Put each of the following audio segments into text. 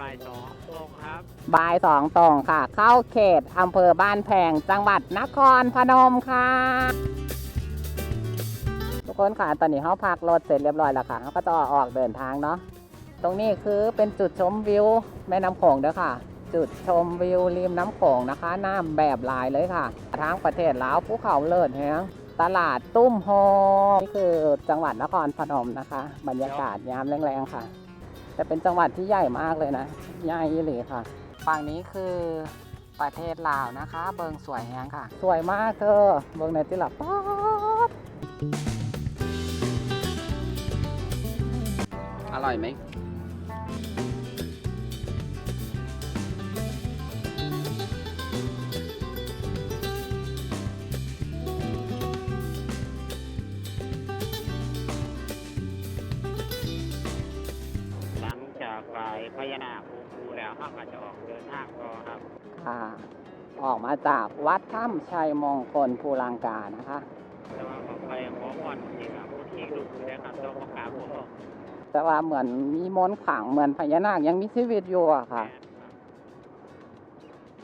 บ่ายสองตรงครับ บ่ายสองตรงค่ะ เข้าเขตอำเภอบ้านแพงจังหวัดนครพนมค่ะ ทุกคนค่ะตอนนี้เขาพักรถเสร็จเรียบร้อยแล้วค่ะเขาก็จะออกเดินทางเนาะตรงนี้คือเป็นจุดชมวิวแม่น้ำโขงเด้อค่ะ จุดชมวิวริมน้ำโขงนะคะน้ำแบบหลายเลยค่ะทั้งประเทศลาวภูเขาเลิศแฮงตลาดตุ้มโฮนี่คือจังหวัดนครพนมนะคะ บรรยากาศยามแรงๆค่ะ แต่เป็นจังหวัดที่ใหญ่มากเลยนะใหญ่เลยค่ะ ฝั่งนี้คือประเทศลาวนะคะ เบิงสวยแฮงค่ะ สวยมากเธอ เบิงในที่หลับป๊อดอร่อยไหม ไปพญานาคภูภูแล้วเขาก็จะออกเดินทางต่อครับ ค่ะ ออกมาจากวัดถ้ำชัยมงคลภูลังกานะคะ แต่ว่าเขาไปขอพรจริงๆครับผู้ที่ลูกเลยครับต้องประกาศผมแต่ว่าเหมือนมีมนต์ขลังเหมือนพญานาคยังมีชีวิตอยู่อะค่ะ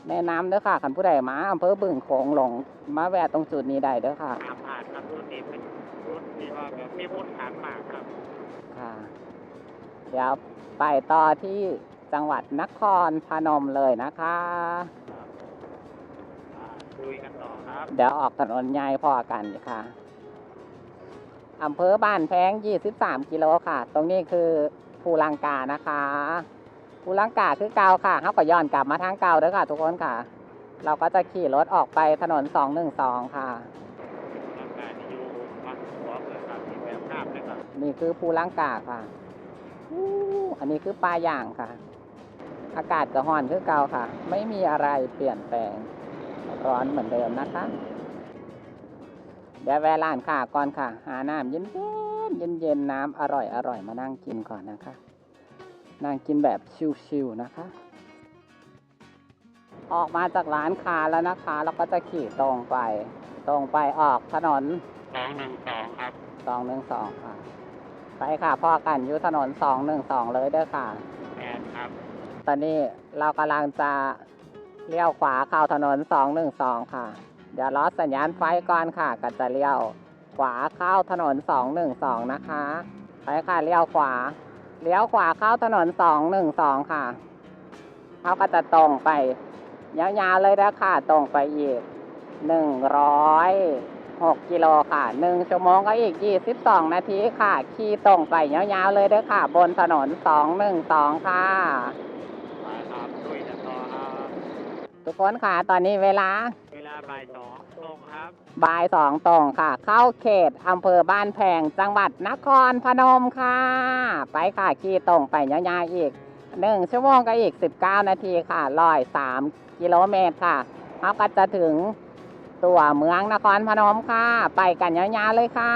แนะนำเด้อค่ะขันผู้ใดมาอำเภอบึงโขงหลงมาแวะตรงจุดนี้ได้เด้อค่ะตามผ่านครับรุ่นนี้เป็นรุ่นที่ว่าแบบมีมุดขางมากครับ ค่ะ เดี๋ยว ไปต่อที่จังหวัดนครพนมเลยนะคะอ่าคุยกันต่อครับ เดี๋ยวออกถนนใหญ่พอกันค่ะอำเภอบ้านแพง 23 กิโลค่ะ ตรงนี้คือภูลังกานะคะภูลังกาคือเก่าค่ะเขาก็ย้อนกลับมาทางเก่าเด้อค่ะ ทุกคนค่ะ เราก็จะขี่รถออกไปถนน 212 ค่ะร่างกายที่อยู่ฟังหัวเลยครับที่แบบภาพเลยครับนี่คือภูลังกาค่ะ อู้อันนี้คือปลาย่างค่ะ อากาศก็ร้อนคือเก่าค่ะ ไม่มีอะไรเปลี่ยนแปลง ร้อนเหมือนเดิมนะคะ เดี๋ยวแวะร้านค่ะก่อนค่ะ หาน้ำเย็นๆเย็นเย็นๆน้ำอร่อยอร่อยมานั่งกินก่อนนะคะ นั่งกินแบบชิวๆนะคะ ออกมาจากร้านค้าแล้วนะคะเราก็จะขี่ตรงไป ตรงไปออกถนนสองหนึ่งสองครับสองหนึ่งสองค่ะ ไปค่ะพ่อกันอยู่ถนนสองหนึ่งสองเลยเด้อค่ะแอนครับ ตอนนี้เรากำลังจะเลี้ยวขวาเข้าถนนสองหนึ่งสองค่ะ เดี๋ยวรอสัญญาณไฟก่อนค่ะก็จะเลี้ยวขวาเข้าถนนสองหนึ่งสองนะคะไปค่ะเลี้ยวขวา เลี้ยวขวาเข้าถนนสองหนึ่งสองค่ะเขาก็จะตรงไปยาวๆเลยนะค่ะ ตรงไปอีกหนึ่งร้อย หกกิโลค่ะหนึ่งชั่วโมงก็อีกยี่สิบสองนาทีค่ะ ขี่ตรงไปยาวๆเลยเด้อค่ะ บนถนนสองหนึ่งสองค่ะไปครับคุยกันต่อครับทุกคนค่ะ ตอนนี้เวลา เวลาบ่ายสองตรงครับ บ่ายสองตรงค่ะ เข้าเขตอำเภอบ้านแพงจังหวัดนครพนมค่ะ ไปค่ะ ขี่ตรงไปยาวๆอีกหนึ่งชั่วโมงก็อีก 19 นาทีค่ะร้อยสามกิโลเมตรค่ะเขาก็จะถึง ตัวเมืองนครพนมค่ะ ไปกันยาวๆเลยค่ะ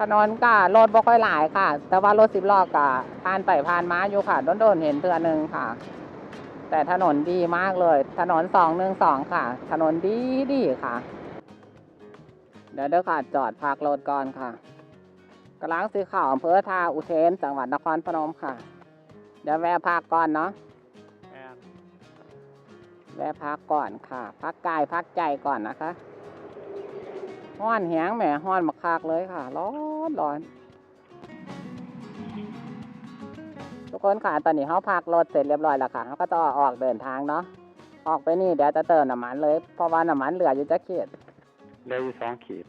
ถนนก็รถบ่ค่อยหลายค่ะ แต่ว่ารถสิบล้อก็ผ่านไปผ่านมาอยู่ค่ะโดนๆเห็นเทือหนึ่งค่ะ แต่ถนนดีมากเลย ถนนสองหนึ่งสองค่ะ ถนนดีดีค่ะ เดี๋ยวเด้อค่ะจอดพักรถก่อนค่ะกำลังซื้อข่าวอำเภอท่าอุเทนจังหวัดนครพนมค่ะ เดี๋ยวแวะพักก่อนเนาะ แวะพักก่อนค่ะ พักกายพักใจก่อนนะคะห้อนแหงแหมห้อนมาคากเลยค่ะ ร้อนร้อน ทุกคนค่ะ ตอนนี้เขาพักรถเสร็จเรียบร้อยแล้วค่ะเขาก็จะออกเดินทางเนาะ ออกไปนี่เดี๋ยวจะเติมน้ำมันเลย เพราะว่าน้ำมันเหลืออยู่จะขีดเร็วสองขีด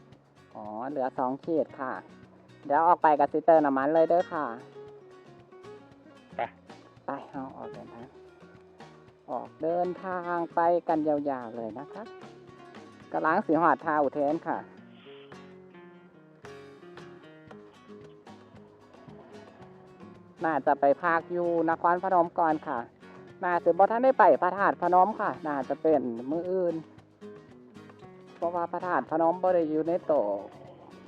อ๋อ เหลือสองขีดค่ะ เดี๋ยวออกไปกับซิเตอร์น้ำมันเลยเด้อค่ะ ไป ไปเอาออกเดินทาง ออกเดินทางไปกันยาวๆเลยนะคะกำลังสีหอดทาอุเทนค่ะ น่าจะไปพักอยู่นครพนมก่อนค่ะ น่าจะบ่ท่านได้ไปพระธาตุพนมค่ะ น่าจะเป็นมืออื่น เพราะว่าพระธาตุพนมบ่ได้อยู่ในโตะ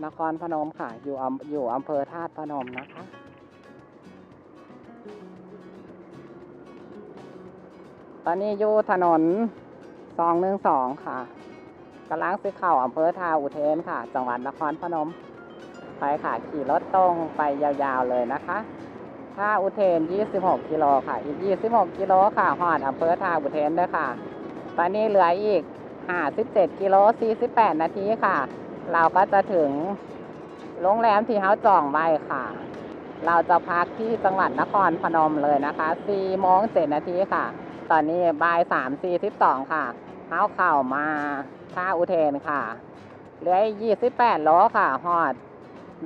นครพนมค่ะ อยู่อำอยู่อำเภอธาตุพนมนะคะ ตอนนี้อยู่ถนนสองหนึ่งสองค่ะกำลังซื้อข่าอำเภอทาอุเทนค่ะ จังหวัดนครพนม ไปค่ะ ขี่รถตรงไปยาวๆเลยนะคะท่าอุเทน 26 กิโลค่ะ อีก 26 กิโลค่ะหอดอำเภอท่าอุเทนด้วยค่ะ ตอนนี้เหลืออีก 57 กิโล 48 นาทีค่ะ เราก็จะถึงโรงแรมที่เขาจองไว้ค่ะ เราจะพักที่จังหวัดนครพนมเลยนะคะ4โมง7นาทีค่ะ ตอนนี้บ่าย3 42ค่ะเขาเข้ามาท่าอุเทนค่ะเหลืออีก28โลค่ะฮอด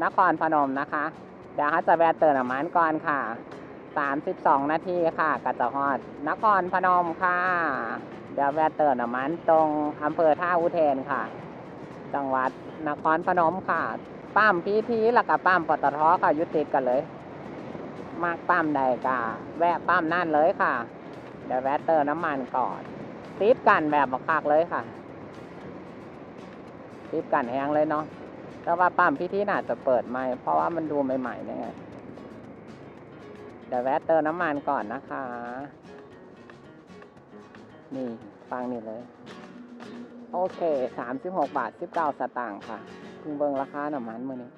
นครพนมนะคะ เดี๋ยวเขาจะแวะเติมน้ำมันก่อนค่ะ32นาทีค่ะก็จะฮอดนครพนมค่ะ เดี๋ยวแวะเติมน้ำมันตรงอำเภอท่าอุเทนค่ะ จังหวัดนครพนมค่ะปั๊มพีทีแล้วก็ปั๊มปตทค่ะยุติดกันเลย มากปั๊มใดก็แวะปั๊มนั่นเลยค่ะ เดี๋ยวแวะเติมน้ำมันก่อนติดกันแบบบักคักเลยค่ะติดกันแห้งเลยเนาะแต่ว่าปั๊มพี่ที่น่าจะเปิดใหม่เพราะว่ามันดูใหม่ๆเนี่ยเดี๋ยวแวะเติมน้ำมันก่อนนะคะ นี่ฟังนี่เลย โอเค36บาท19สตางค์ค่ะเพิ่งเบิ่งราคาน้ำมันมือนี้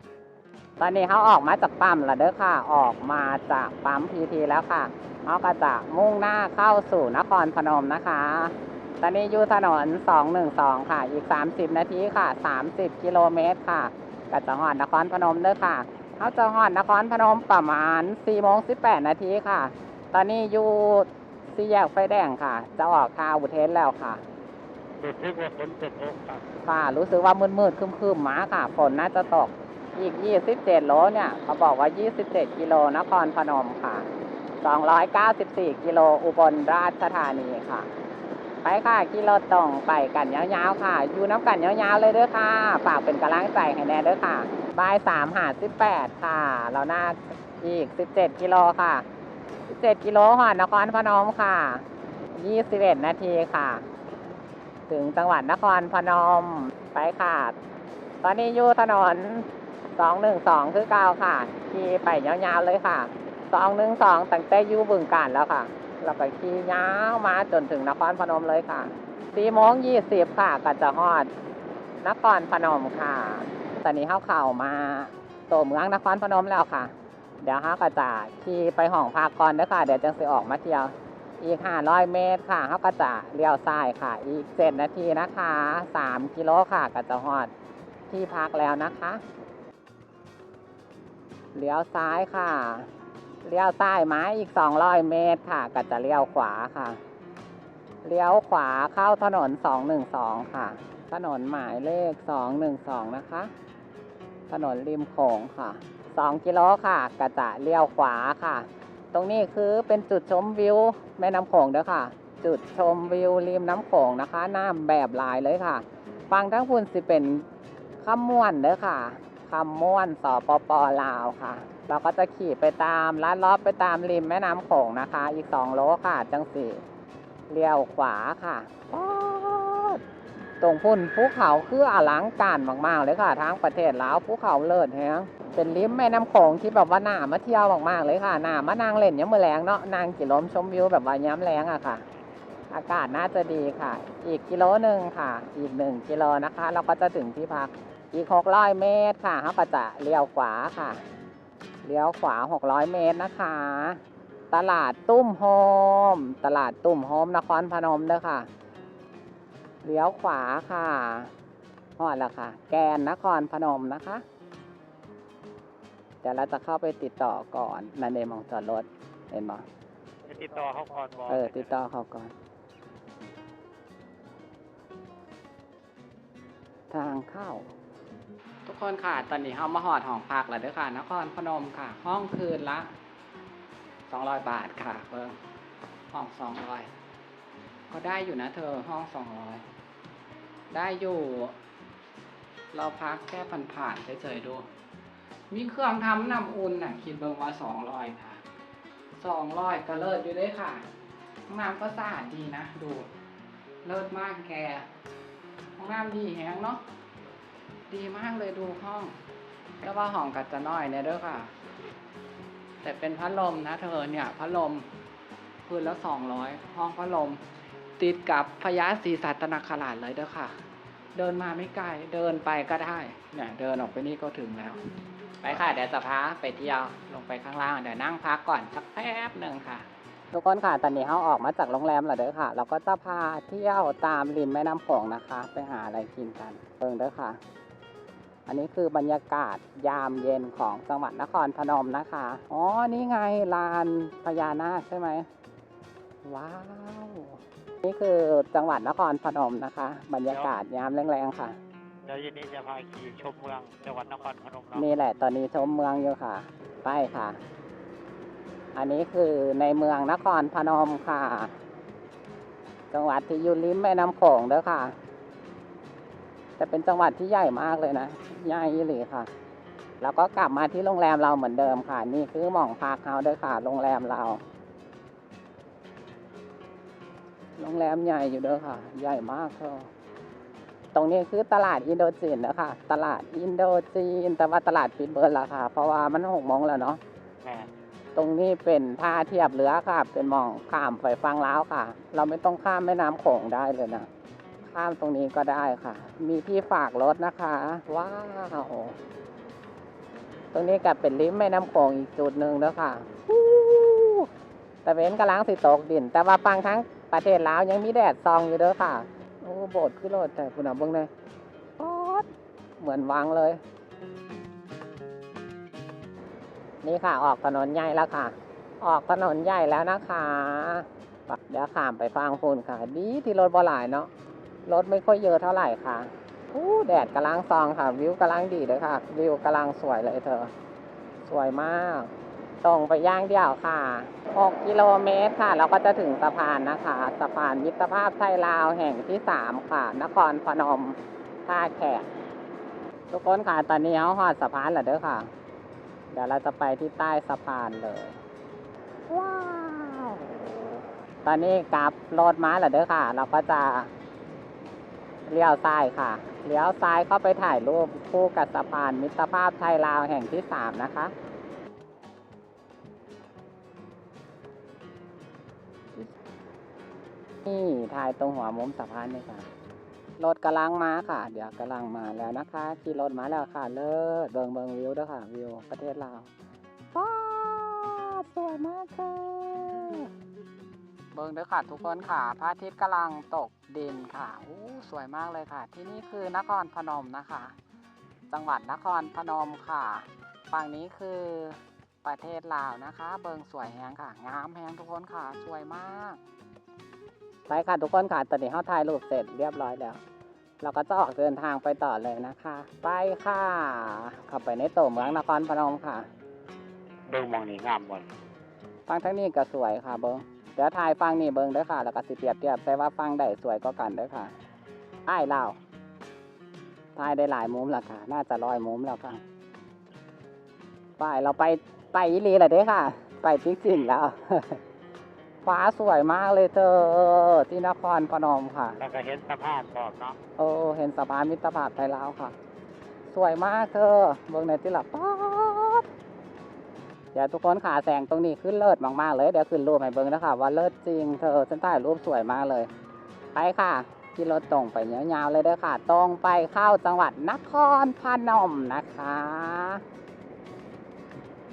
ตอนนี้เขาออกมาจากปั๊มแล้วเด้อค่ะ ออกมาจากปั๊มพีทีแล้วค่ะ เขาก็จะมุ่งหน้าเข้าสู่นครพนมนะคะ ตอนนี้อยู่ถนน 212 ค่ะ อีก 30 นาทีค่ะ 30 กิโลเมตรค่ะก็จะหอดนครพนมเด้อค่ะเขาจะหอดนครพนมประมาณ4โมง18 นาทีค่ะ ตอนนี้อยู่สี่แยกไฟแดงค่ะ จะออกทางอุเทนแล้วค่ะรู้สึกว่าฝนตกครับค่ะ รู้สึกว่ามืดๆครึมๆมาค่ะ ฝนน่าจะตกอีก 27 โลเนี่ย เขาบอกว่า 27 กิโลนครพนมค่ะ 294 กิโลอุบลราชธานีค่ะ ไปค่ะกิโลตรงไปกันยาวๆค่ะ อยู่น้ำกันยาวๆเลยเด้อค่ะ ฝากเป็นกำลังใจให้แน่เด้อค่ะบ่าย3หา18ค่ะ เราหน้าอีก17กิโลค่ะ17กิโลหอดนครพนมค่ะ21นาทีค่ะ ถึงจังหวัดนครพนมไปค่ะ ตอนนี้อยู่ถนน212คือเก้าค่ะขี่ไปยาวๆเลยค่ะ 212ตั้งแต่อยู่บึงการแล้วค่ะเราไปขี่ยาวมาจนถึงนครพนมเลยค่ะ4โมง20ค่ะก็จะฮอดนครพนมค่ะ ตอนนี้เข้าเข่ามาตัวเมืองนครพนมแล้วค่ะ เดี๋ยวเขาก็จะขี่ไปห้องพักก่อนเด้อค่ะเดี๋ยวจังสิออกมาเที่ยว อีก500เมตรค่ะเขาก็จะเลี้ยวซ้ายค่ะ อีก7นาทีนะคะ3กิโลค่ะก็จะฮอดที่พักแล้วนะคะ เลี้ยวซ้ายค่ะ เลี้ยวซ้ายมาอีก 200 เมตรค่ะ ก็จะเลี้ยวขวาค่ะ เลี้ยวขวาเข้าถนน 212 ค่ะ ถนนหมายเลข 212 นะคะ ถนนริมโขงค่ะ 2 กิโลค่ะก็จะเลี้ยวขวาค่ะ ตรงนี้คือเป็นจุดชมวิวแม่น้ำโขงเด้อค่ะ จุดชมวิวริมน้ำโขงนะคะ น้ำแบบหลายเลยค่ะฟังทั้งพุ่นสิเป็นคำม่วนเด้อค่ะคำม่วนสปปลาวค่ะ เราก็จะขี่ไปตามลัดลอบไปตามริมแม่น้ำโขงนะคะ อีกสองโลค่ะ จังสี่เลี้ยวขวาค่ะป๊อดตรงพุ่นภูเขาคืออลังการมากๆเลยค่ะทั้งประเทศลาวภูเขาเลิศแฮงเป็นริมแม่น้ำโขงที่แบบว่าหน้ามาเที่ยวมากๆเลยค่ะหน้ามานั่งเล่นย้ำมือแรงเนาะนางกี่ลมชมวิวแบบว่าย้ำแรงอะค่ะ อากาศน่าจะดีค่ะ อีกกิโลหนึ่งค่ะ อีกหนึ่งกิโลนะคะ เราก็จะถึงที่พักอีกหกร้อยเมตรค่ะเขาก็จะเลี้ยวขวาค่ะ เลี้ยวขวาหกร้อยเมตรนะคะ ตลาดตุ้มโฮม ตลาดตุ้มโฮมนครพนมเด้อค่ะ เลี้ยวขวาค่ะฮอดแล้วค่ะ แกนนครพนมนะคะเดี๋ยวเราจะเข้าไปติดต่อก่อนนันเองมองจอดรถเห็นไหมจะติดต่อเขาก่อนบอกเออ ติดต่อเขาก่อน ทางเข้า ทุกคนค่ะ ตอนนี้เรามาหอดห้องพักแล้วเด้อค่ะ นครพนมค่ะ ห้องคืนละสองร้อยบาทค่ะเพิ่งห้องสองร้อยก็ได้อยู่นะเธอห้องสองร้อยได้อยู่ เราพักแค่ผ่านๆเฉยๆดู มีเครื่องทำน้ำอุ่นน่ะ คิดเบิ่งว่าสองร้อยค่ะสองร้อยก็เลิศอยู่เลยค่ะห้องน้ำก็สะอาดดีนะ ดู เลิศมากแกห้องน้ำดีแฮงเนาะ ดีมากเลยดูห้องแต่ว่าห้องกัดจะน้อยเนี่ยเด้อค่ะ แต่เป็นพัดลมนะเธอเนี่ยพัดลมคืนละสองร้อยห้องพัดลม ติดกับพญาศรีสัตนคราชเลยเด้อค่ะ เดินมาไม่ไกลเดินไปก็ได้เนี่ยเดินออกไปนี่ก็ถึงแล้ว ไปค่ะเดี๋ยวจะพาไปเที่ยวลงไปข้างล่างเดี๋ยวนั่งพักก่อนสักแป๊บหนึ่งค่ะทุกคนค่ะ ตอนนี้เขาออกมาจากโรงแรมแล้วเด้อค่ะ เราก็จะพาเที่ยวตามริมแม่น้ำโขงนะคะ ไปหาอะไรกินกันเพิ่งเด้อค่ะ อันนี้คือบรรยากาศยามเย็นของจังหวัดนครพนมนะคะ อ๋อ นี่ไงลานพญานาคใช่ไหม ว้าว นี่คือจังหวัดนครพนมนะคะ บรรยากาศยามแรงๆค่ะ เดี๋ยวเย็นนี้จะพาขี่ชมเมืองจังหวัดนครพนมเนาะนี่แหละตอนนี้ชมเมืองอยู่ค่ะ ไปค่ะ อันนี้คือในเมืองนครพนมค่ะ จังหวัดที่อยู่ริมแม่น้ำโขงเด้อค่ะ แต่เป็นจังหวัดที่ใหญ่มากเลยนะใหญ่เลยค่ะ แล้วก็กลับมาที่โรงแรมเราเหมือนเดิมค่ะ นี่คือหม่องพักเฮาเด้อค่ะ โรงแรมเรา โรงแรมใหญ่อยู่เด้อค่ะ ใหญ่มากเธอตรงนี้คือตลาดอินโดจีนนะคะ ตลาดอินโดจีน แต่ว่าตลาดปิดเบิร์แล้วค่ะ เพราะว่ามันหกโมงแล้วเนาะแม่ตรงนี้เป็นท่าเทียบเรือค่ะ เป็นหมองข้ามไปฟังล้าวค่ะ เราไม่ต้องข้ามแม่น้ำโขงได้เลยนะ ข้ามตรงนี้ก็ได้ค่ะ มีที่ฝากรถนะคะ ว้าว ตรงนี้ก็เป็นริมแม่น้ำโขงอีกจุดหนึ่งแล้วค่ะแต่เว้นกำลังสิตกดิน แต่ว่าฟังทั้งประเทศลาวยังมีแดดซองอยู่เด้อค่ะ โอ้โบสถ์ขึ้นรถแต่คุณเอาเบิ่งเลยป๊อดเหมือนวังเลย นี่ค่ะออกถนนใหญ่แล้วค่ะ ออกถนนใหญ่แล้วนะคะ เดี๋ยวข้ามไปฟังพูนค่ะ ดีที่รถบ่หลายเนาะ รถไม่ค่อยเยอะเท่าไหร่ค่ะอู้แดดกำลังซองค่ะ วิวกำลังดีเลยค่ะ วิวกำลังสวยเลยเธอ สวยมาก ตรงไปย่างเดี่ยวค่ะ 6 กิโลเมตรค่ะ เราก็จะถึงสะพานนะคะ สะพานมิตรภาพไทยลาวแห่งที่ 3 ค่ะ นครพนมท่าแขก ทุกคนค่ะ ตอนนี้เขาหอดสะพานแล้วเด้อค่ะ เดี๋ยวเราจะไปที่ใต้สะพานเลย ว้าว ตอนนี้กลับรถม้าแล้วเด้อค่ะ เราก็จะ เลี้ยวซ้ายค่ะ เลี้ยวซ้ายเข้าไปถ่ายรูปคู่กับสะพานมิตรภาพไทยลาวแห่งที่สามนะคะ นี่ถ่ายตรงหัวมุมสะพานเลยค่ะ รถกำลังมาค่ะ เดี๋ยวกำลังมาแล้วนะคะขี่รถมาแล้วค่ะ เลิศเบิงเบิงวิวด้วยค่ะ วิวประเทศลาวว้าวสวยมากค่ะ เบิงด้วยค่ะทุกคนค่ะพระอาทิตย์กำลังตกดินค่ะอู้สวยมากเลยค่ะ ที่นี่คือนครพนมนะคะ จังหวัดนครพนมค่ะ ฝั่งนี้คือประเทศลาวนะคะ เบิงสวยแฮงค่ะ งามแฮงทุกคนค่ะ สวยมาก ไปค่ะทุกคนค่ะ ตอนนี้เขาถ่ายรูปเสร็จเรียบร้อยแล้ว เราก็จะออกเดินทางไปต่อเลยนะคะ ไปค่ะเข้าไปในตัวเมืองนครพนมค่ะ เบิ่งหมองนี่งามบ่นฟังทั้งนี้ก็สวยค่ะเบิง เดี๋ยวถ่ายฟังนี่เบิงเด้อค่ะ แล้วก็สิเปรียบเทียบใส่ว่าฟังได้สวยก็กันเด้อค่ะอ้ายเล่าถ่ายได้หลายมุมแล้วค่ะ น่าจะร้อยมุมแล้วค่ะไปเราไปไปอีหลีแหละเด้อค่ะ ไปจริงๆแล้ว ฟ้าสวยมากเลยเธอที่นครพนมค่ะ แล้วก็เห็นสะพานบอกเนาะโอ้เห็นสะพานมิตรภาพไทยลาวค่ะ สวยมากเธอเบิ่งในที่หลับป๊า ดเดี๋ยวทุกคนขาแสงตรงนี้ขึ้นเลิศมากๆเลยเดี๋ยวขึ้นรูปให้เบิ่งนะคะว่าเลิศจริงเธอฉันถ่ายรูปสวยมากเลย ไปค่ะขี่รถตรงไปยาวๆเลยเด้อค่ะ ตรงไปเข้าจังหวัดนครพนมนะคะ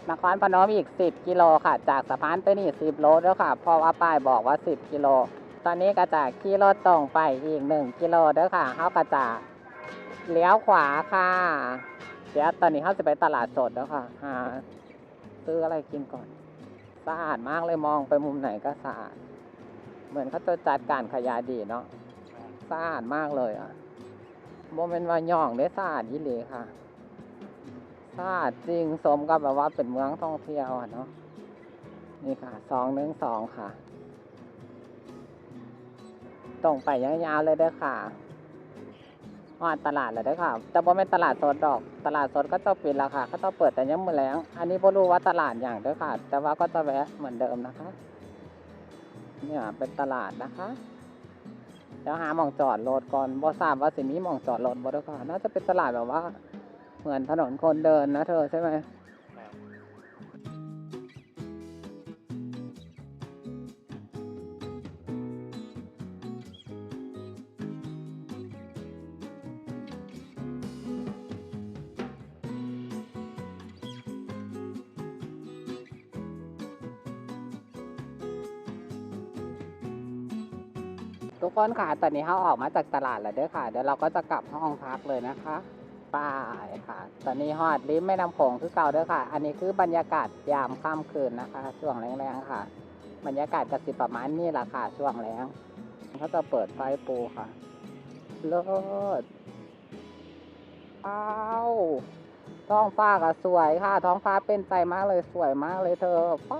นครพนมอีก 10 กิโลค่ะ จากสะพานไปนี่ 10 โลแล้วค่ะ เพราะว่าป้ายบอกว่า 10 กิโล ตอนนี้ก็จะขี่รถตรงไปอีก 1 กิโลเด้อค่ะเข้าก็จะเลี้ยวขวาค่ะ เดี๋ยวตอนนี้เขาจะไปตลาดสดแล้วค่ะ ซื้ออะไรกินก่อนสะอาดมากเลยมองไปมุมไหนก็สะอาด เหมือนเขาจะจัดการขยะดีเนาะสะอาดมากเลยอะโมเมนต์ว่าย่องได้สะอาดยี่หลีค่ะสะอาดจริงสมกับแบบว่าเป็นเมืองท่องเที่ยวอะเนาะนี่ค่ะสองหนึ่งสองค่ะ ตรงไปยาวๆเลยเด้อค่ะ ฮอดตลาดเลยได้อค่ะ แต่บ่แม่นตลาดสดดอก ตลาดสดก็จะปิดแล้วค่ะก็จะเปิดแต่ยังมื้อแลงอันนี้บ่รู้ว่าตลาดอย่างเด้อค่ะ แต่ว่าก็จะแวะเหมือนเดิมนะคะเนี่ยเป็นตลาดนะคะเดี๋ยวหาหมองจอดรถก่อนบ่ทราบว่าสิมีหมองจอดรถบ่เด้อค่ะ น่าจะเป็นตลาดแบบว่า เหมือนถนนคนเดินนะเธอใช่ไหม ทุกคนค่ะ ตอนนี้เขาออกมาจากตลาดแล้วเด้อค่ะ เดี๋ยวเราก็จะกลับห้องพักเลยนะคะป้ายค่ะ ตอนนี้ฮอดริมแม่น้ำโขงคือเก่าเด้อค่ะ อันนี้คือบรรยากาศยามค่ำคืนนะคะ ช่วงแรงๆค่ะ บรรยากาศกสิประมาณนี้แหละค่ะ ช่วงแรงเขาจะเปิดไฟปูค่ะเลิศอ้าวท้องฟ้าก็สวยค่ะ ท้องฟ้าเป็นใจมากเลยสวยมากเลยเธอป้า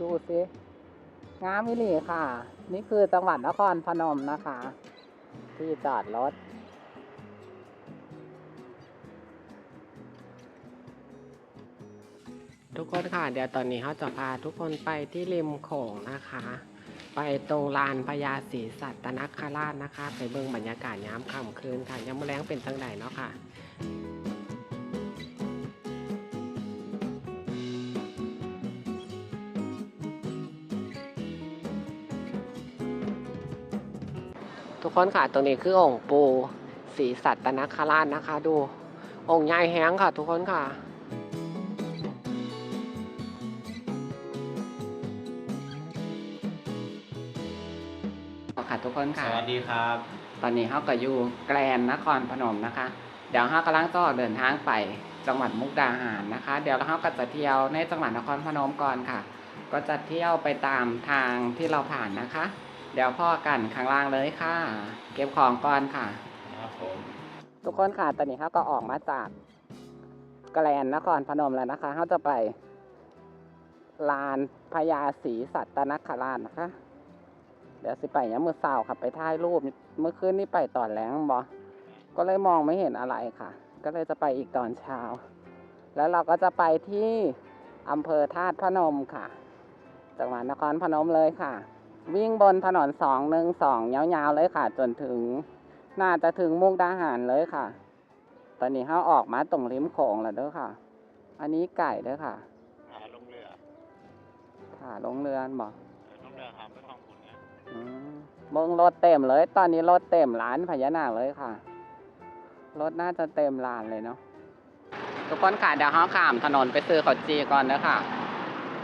ดูสิ งามวิลีค่ะ นี่คือจังหวัดนครพนมนะคะ ที่จอดรถ ทุกคนค่ะ เดี๋ยวตอนนี้เขาจะพาทุกคนไปที่ริมโขงนะคะ ไปตรงลานพญาศรีสัตนคราชนะคะ ไปเบิ่งบรรยากาศยามค่ำคืนค่ะยามมอแรงเป็นตั้งใดเนาะค่ะ กคนค่ะตรงนี้คือองค์ปูศรีสัตนคราชนะคะ ดู องค์ใหญ่แห้งค่ะ ทุกคนค่ะค่ะทุกคนสค่ะวัสดีครับ ตอนนี้เขาก็อยู่แกลนนครพนมนะคะ เดี๋ยวเขากำลังจะออกเดินทางไปจังหวัดมุกดาหารนะคะ เดี๋ยวเราก็จะเที่ยวในจังหวัดนครพนมก่อนค่ะ ก็จะเที่ยวไปตามทางที่เราผ่านนะคะ เดี๋ยวพ่อกันข้างล่างเลยค่ะ เก็บของก่อนค่ะ ครับผมทุกคนค่ะ ตอนนี้เขาก็ออกมาจากแกลนนครพนมแล้วนะคะเขาจะไป ลานพญาศรีสัตนคราชนะคะ เดี๋ยวสิไปยามมือเสาค่ะไปถ่ายรูป เมื่อคืนนี้ไปตอนแรงบอก็เลยมองไม่เห็นอะไรค่ะ ก็เลยจะไปอีกตอนเช้า แล้วเราก็จะไปที่อำเภอธาตุพนมค่ะ จังหวัดนครพนมเลยค่ะ วิ่งบนถนนสองหนึ่งสองยาวๆเลยค่ะ จนถึง น่าจะถึงมุกดาหารเลยค่ะ ตอนนี้เขาออกมาตรงริมโขงแล้วเด้อค่ะ อันนี้ไก่เด้อค่ะหาลงเรือค่ะลงเรือนบอกลงเรือหามไปห้องคุณนะอืมเบิ้งรถเต็มเลย ตอนนี้รถเต็มร้านพญานาคเลยค่ะ รถน่าจะเต็มร้านเลยเนาะทุกคนค่ะเดี๋ยวเขาข้ามถนนไปซื้อข้าวจีก่อนเด้อค่ะ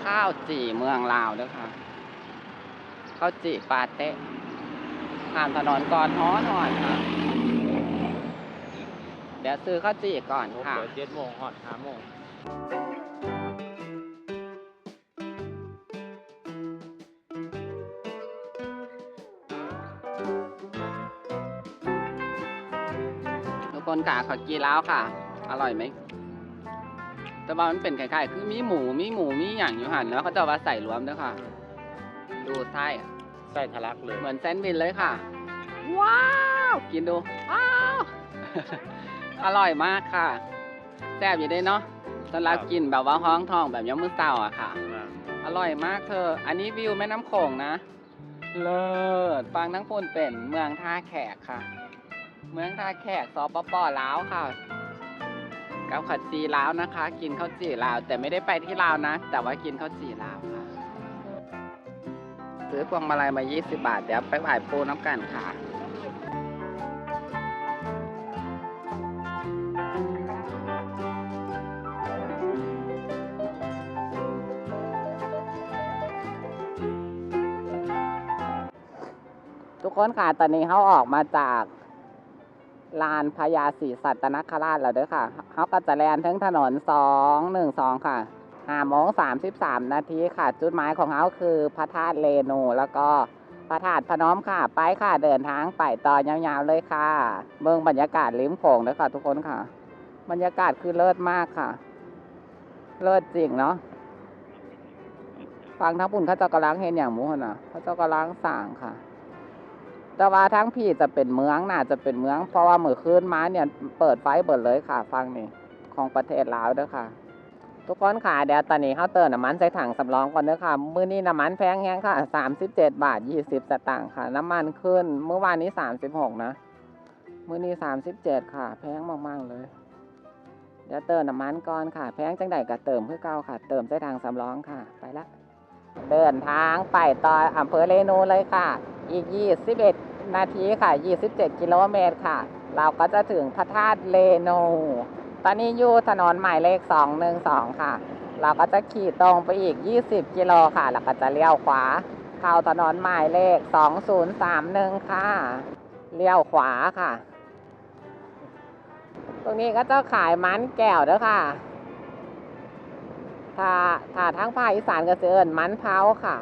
ข้าวจีเมืองลาวเด้อค่ะ ข้าวจีปาเต้ข้ามถนนก่อนฮ้อนหอนค่ะ เดี๋ยวซื้อข้าวจีก่อนผมค่ะเปิดเจ็ดโมงหอดห้าโมงทุกคนค่ะขอกีแล้วค่ะ อร่อยไหมแต่ว่ามันเป็นคล้ายๆคือมีหมูมีหมูมีอย่างอยู่หันแล้วเขาจะเอามาใส่รวมด้วยค่ะ ดูไส้อะใส่ทะลักเลยเหมือนแซนด์วิชเลยค่ะ ว้าว กินดู ว้าว อร่อยมากค่ะแซ่บอยู่ได้เนาะสำหรับกินแบบว่าห้องทองแบบยำมือเต่าอะค่ะ อร่อยมากเธอ อันนี้วิวแม่น้ำโขงนะ เลิศฟังทั้งพูนเป็นเมืองท่าแขกค่ะ เมืองท่าแขกสปปลาวค่ะกับขัดจีลาวนะคะ กินข้าวจีลาว แต่ไม่ได้ไปที่ลาวนะ แต่ว่ากินข้าวจีลาวค่ะ ซื้อพวงมาลัยมา 20 บาท เดี๋ยวไปไหว้ปูน้ำกันค่ะทุกคนค่ะ ตอนนี้เขาออกมาจากลานพญาศรีสัตนคราชแล้วเด้อค่ะเขาก็จะแลนทั้งถนนสองหนึ่งสองค่ะ ห้าโมงสามสิบสามนาทีค่ะ จุดหมายของเขาคือพระธาตุเลนูแล้วก็พระธาตุพนมค่ะ ไปค่ะเดินทางไปต่อยาวๆเลยค่ะเมืองบรรยากาศริมโขงเด้อค่ะทุกคนค่ะ บรรยากาศคือเลิศมากค่ะ เลิศจริงเนาะฟังทั้งปุ่นเขาเจ้ากำลังเห็นอย่างมูหนน่ะเขาเจ้ากำลังสั่งค่ะ แต่ว่าทั้งพี่จะเป็นเมืองน่าจะเป็นเมือง เพราะว่าเมื่อคืนมาเนี่ยเปิดไฟเปิดเลยค่ะ ฟังนี่ของประเทศลาวเด้อค่ะ ทุกคนค่ะ เดี๋ยวตอนนี้เขาเติมน้ำมันใส่ถังสำรองก่อนเด้อค่ะ มื้อนี้น้ำมันแพงแฮงค่ะ 37 บาท 20 สตางค์ค่ะ น้ำมันขึ้น เมื่อวานนี้ 36 นะ มื้อนี้ 37 ค่ะ แพงมากๆเลย เดี๋ยวเติมน้ำมันก่อนค่ะ แพงจังใดก็เติมคือเก่าค่ะ เติมใส่ถังสำรองค่ะ ไปละ เดินทางไปต่ออำเภอเรนูเลยค่ะ อีก 21 นาทีค่ะ 27 กิโลเมตรค่ะ เราก็จะถึงพระธาตุเรนู ตอนนี้อยู่ถนนหมายเลข212ค่ะ เราก็จะขี่ตรงไปอีก20กิโลค่ะ แล้วก็จะเลี้ยวขวา เข้าถนนหมายเลขสองศูนย์สามหนึ่งค่ะ เลี้ยวขวาค่ะ ตรงนี้ก็จะขายมันแก้วด้อค่ะ ถ้าถ้าทั้งภาคอีสานก็จะเอิ้นมันเผาค่ะ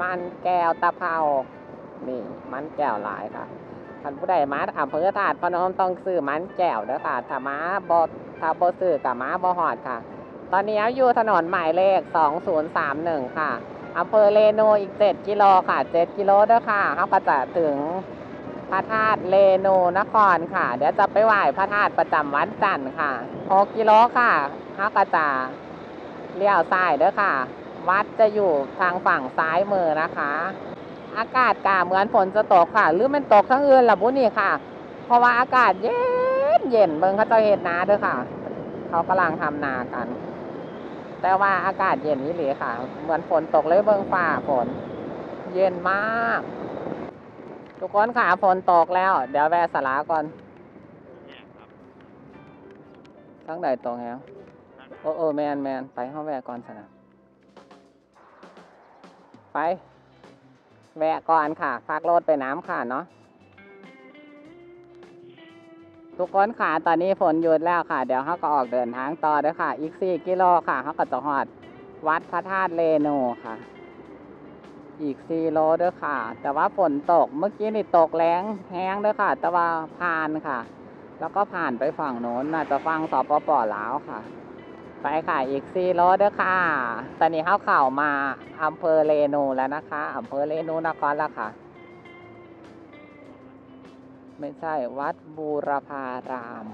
มันแก้วตะเภานี่มันแก้วหลายค่ะท่านผู้ใดมาอำเภอถาดพนมต้องซื้อมันแก้วเด้อค่ะถ้ามาบ ถ้าบ่ซื้อกับมาบ่ฮอดค่ะ ตอนนี้อยู่ถนนหมายเลข 2031 ค่ะอำเภอเรโนอีก 7 กิโลค่ะ 7 กิโลเด้อค่ะเขาก็จะถึงพระธาตุเรโนนครค่ะ เดี๋ยวจะไปไหว้พระธาตุประจำวันจันทร์ค่ะ 6 กิโลค่ะเขาก็จะเลี้ยวซ้ายเด้อค่ะ วัดจะอยู่ทางฝั่งซ้ายมือนะคะ อากาศกาเหมือนฝนจะตกค่ะ หรือมันตกทั้งอื่นล่ะบุนี่ค่ะ เพราะว่าอากาศเย็น เย็นเบิ่งเขาเจะเห็ดนาเด้อค่ะ เขากำลังทำนากัน แต่ว่าอากาศเย็นนี่หลีค่ะ เหมือนฝนตกเลยเบิ่งฟ้าฝน เย็นมาก ทุกคนค่ะฝนตกแล้ว เดี๋ยวแวะสลาก่อนทั้งใดตรงแล้วโอ้เออแมนแมนไปห้องแวะก่อนสนะไป แวะก่อนค่ะพักรถไปน้ำค่ะเนาะ ทุกคนค่ะตอนนี้ฝนหยุดแล้วค่ะ เดี๋ยวเขาก็ออกเดินทางต่อเด้วยค่ะ อีก4กิโลค่ะเขาก็จะหอดวัดพระธาตุเรโนค่ะ อีก4โลเด้อค่ะ แต่ว่าฝนตกเมื่อกี้นี่ตกแรงแห้งเด้อค่ะ แต่ว่าผ่านค่ะ แล้วก็ผ่านไปฝั่งโน้นน่าจะฟังสปปลาวค่ะ ไปค่ะอีก4โลเด้อค่ะ ตอนนี้เขาเข่ามาอำเภอเรโนแล้วนะคะอำเภอเรโนนครแล้วค่ะ ไม่ใช่วัดบูรพาราม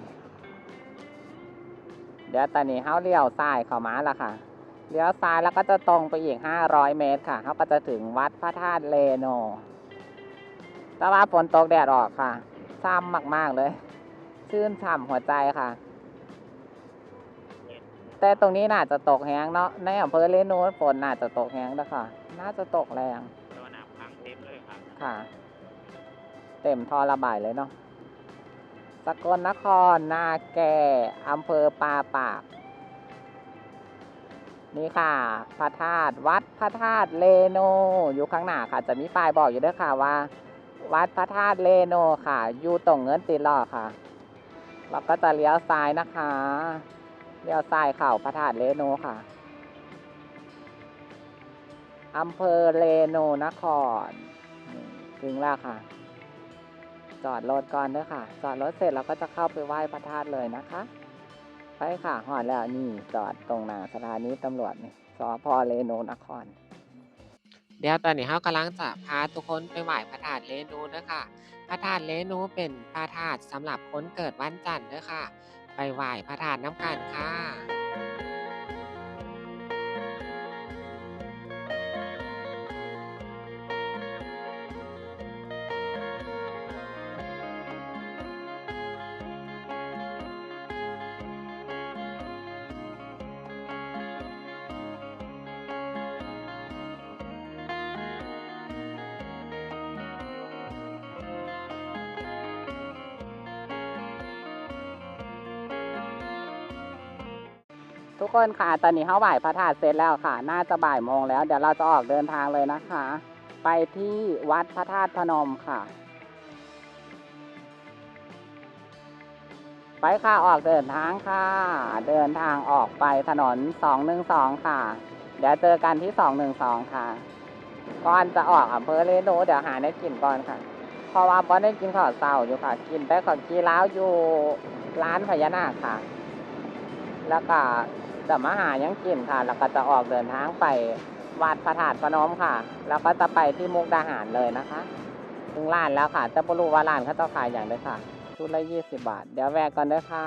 เดี๋ยวตอนนี้เขาเลี้ยวซ้ายเข้ามาแล้วค่ะ เลี้ยวซ้ายแล้วก็จะตรงไปอีก 500 เมตรค่ะเขาก็จะถึงวัดพระธาตุเลโน แต่ว่าฝนตกแดดออกค่ะ ซ้ำมาก ๆ เลย ชื่นฉ่ำหัวใจค่ะ แต่ตรงนี้น่าจะตกแห้งเนาะ ในอำเภอเลโนฝนน่าจะตกแห้งนะคะน่าจะตกแรงตัวน้ำพังเต็มเลยครับค่ะ เต็มท่อระบายเลยเนาะสกลนคร นาแก่อำเภอปาปาก นี่ค่ะ พระธาตุวัดพระธาตุเลโน อยู่ข้างหน้าค่ะ จะมีป้ายบอกอยู่ด้วยค่ะว่า วัดพระธาตุเลโนค่ะ อยู่ตรงเงินติล้อค่ะ เราก็จะเลี้ยวซ้ายนะคะ เลี้ยวซ้ายเข้าพระธาตุเลโนค่ะอำเภอเลโนนครถึงแล้วค่ะ จอดรถก่อนเด้อค่ะ จอดรถเสร็จเราก็จะเข้าไปไหว้พระธาตุเลยนะคะไปค่ะหอดแล้วนี่จอดตรงหน้าสถานีตำรวจนี่สพเลโนนคร เดี๋ยวตอนนี้เขากำลังจะพาทุกคนไปไหว้พระธาตุเลนูนะคะพระธาตุเลนูเป็นพระธาตุสำหรับคนเกิดวันจันทร์เด้อค่ะ ไปไหว้พระธาตุน้ำกันค่ะ คนค่ะ ตอนนี้เขาไหว้พระธาตุเสร็จแล้วค่ะ น่าจะบ่ายโมงแล้ว เดี๋ยวเราจะออกเดินทางเลยนะคะ ไปที่วัดพระธาตุพนมค่ะ ไปค่ะออกเดินทางค่ะ เดินทางออกไปถนนสองหนึ่งสองค่ะ เดี๋ยวเจอกันที่สองหนึ่งสองค่ะ ก่อนจะออกอำเภอเรโนเดี๋ยวหาได้กินก่อนค่ะ เพราะว่าบอได้กินข้าวเช้าอยู่ค่ะ กินแต่ข้าวกีล้าวอยู่ร้านพญานาคค่ะแล้วก็ จะมาหายังกินค่ะ แล้วก็จะออกเดินทางไปวัดพระธาตุพนมค่ะ แล้วก็จะไปที่มุกดาหารเลยนะคะถึงร้านแล้วค่ะจะไม่รู้ว่าร้านเขาจะขายอย่างไรค่ะ ชุดละยี่สิบบาท เดี๋ยวแวะก่อนด้วยค่ะ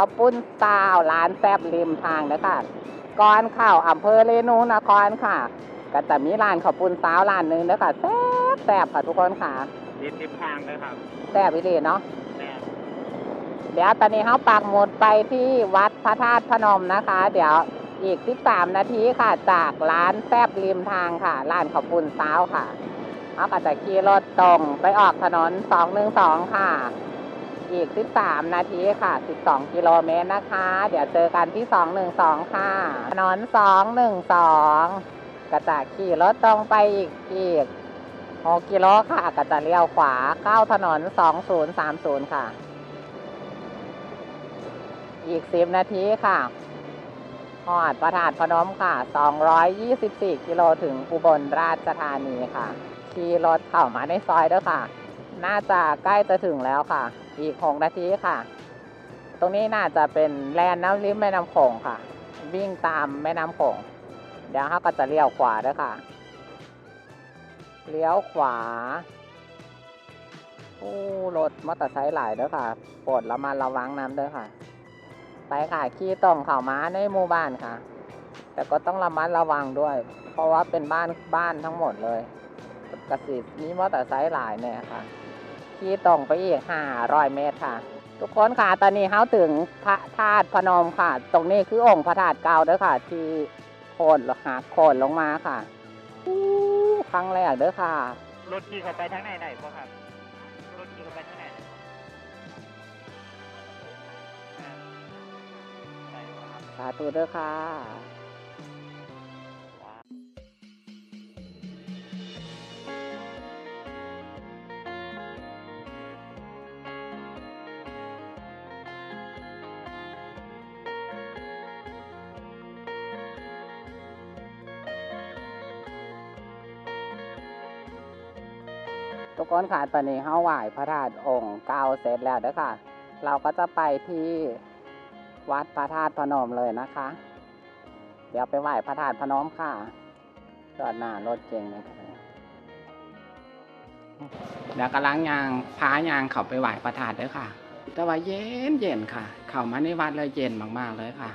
ข้าวปุ้นซาวร้านแซบริมทางนะคะ ก่อนเข้าอำเภอเรนูนครค่ะก็จะมีร้านข้าวปุ้นซาวร้านหนึ่งเด้อค่ะแซ่บแซ่บค่ะทุกคนค่ะริมริมทางเลยครับแซ่บวิธีเนาะแม่เดี๋ยวตอนนี้เขาปักหมุดไปที่วัดพระธาตุพนมนะคะ เดี๋ยวอีก 13 นาทีค่ะ จากร้านแซบริมทางค่ะ ร้านข้าวปุ้นซาวค่ะเขาก็จะขี่รถตรงไปออกถนน 212 ค่ะ อีก 13 นาทีค่ะ 12 กิโลเมตรนะคะ เดี๋ยวเจอกันที่ 212 ค่ะ ถนน 212ก็จะขี่รถตรงไปอีกอีก 6 กิโลค่ะก็จะเลี้ยวขวาเข้าถนน 2030 ค่ะ อีก 10 นาทีค่ะหอดประทาดพนมค่ะ 224 กิโลถึงอุบลราชธานีค่ะ ขี่รถเข้ามาในซอยเด้วยค่ะ น่าจะใกล้จะถึงแล้วค่ะ อีก6นาทีค่ะ ตรงนี้น่าจะเป็นแลนด์น้ำริมแม่น้ำโขงค่ะ วิ่งตามแม่น้ำโขงเดี๋ยวเขาก็จะเลี้ยวขวาด้วยค่ะ เลี้ยวขวาโอ้รถมอเตอร์ไซค์หลายด้อค่ะโปรดระมัดระวังน้ำด้อค่ะ ไปค่ะขี่ตรงเข้าม้าในหมู่บ้านค่ะ แต่ก็ต้องระมัดระวังด้วย เพราะว่าเป็นบ้านบ้านทั้งหมดเลยกระสิมีมอเตอร์ไซค์หลายเนี่ยค่ะ ขี่ตรงไปอีกห้าร้อยเมตรค่ะ ทุกคนค่ะตอนนี้เขาถึงพระธาตุพนมค่ะ ตรงนี้คือองค์พระธาตุเก่าเด้อค่ะ ที่โคนหักโคนลงมาค่ะอู้ครั้งแรกเด้อค่ะ รถขี่เข้าไปทางไหนไหนบ่ครับรถขี่เข้าไปทางไหนไหนบ่อ่าได้บ่ครับสาธุเด้อค่ะ ทุกคนค่ะตอนนี้เฮาไหว้พระธาตุองค์เก่าเสร็จแล้วเด้อค่ะ เราก็จะไปที่วัดพระธาตุพนมเลยนะคะ เดี๋ยวไปไหว้พระธาตุพนมค่ะจอดหน้ารถเก่งเลยค่ะเดี๋ยวกำลังยางพายางเขาไปไหว้พระธาตุเด้อค่ะ แต่ว่าเย็นเย็นค่ะ เข้ามาในวัดเลยเย็นมากๆเลยค่ะ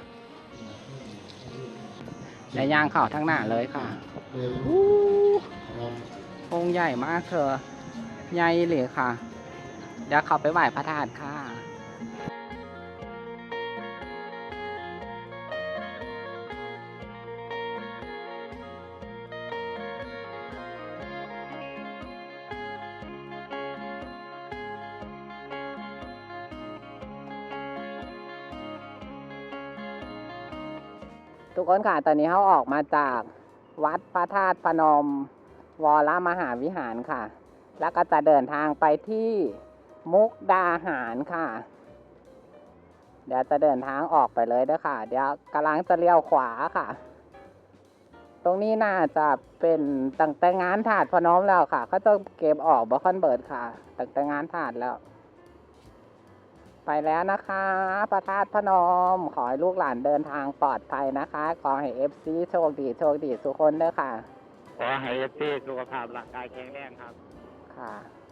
เดี๋ยวยางเข้าทั้งหน้าเลยค่ะอู้องค์ใหญ่มากเธอ ใหญ่เลยค่ะ เดี๋ยวเขาไปไหว้พระธาตุค่ะทุกคนค่ะ ตอนนี้เขาออกมาจากวัดพระธาตุพนม วรมหาวิหารค่ะ แล้วก็จะเดินทางไปที่มุกดาหารค่ะ เดี๋ยวจะเดินทางออกไปเลยด้อค่ะ เดี๋ยวกำลังจะเลี้ยวขวาค่ะ ตรงนี้น่าจะเป็นตั้งแต่งานถาดพนมแล้วค่ะ เขาจะเก็บออกบคอนเบิร์ดค่ะตั้งแต่งานถาดแล้ว ไปแล้วนะคะพระธาตุพนม ขอให้ลูกหลานเดินทางปลอดภัยนะคะ ขอให้เอฟซีโชคดีโชคดีทุกคนเด้อค่ะ ขอให้เอฟซีสุขภาพร่างกายแข็งแรงครับ ค่ะ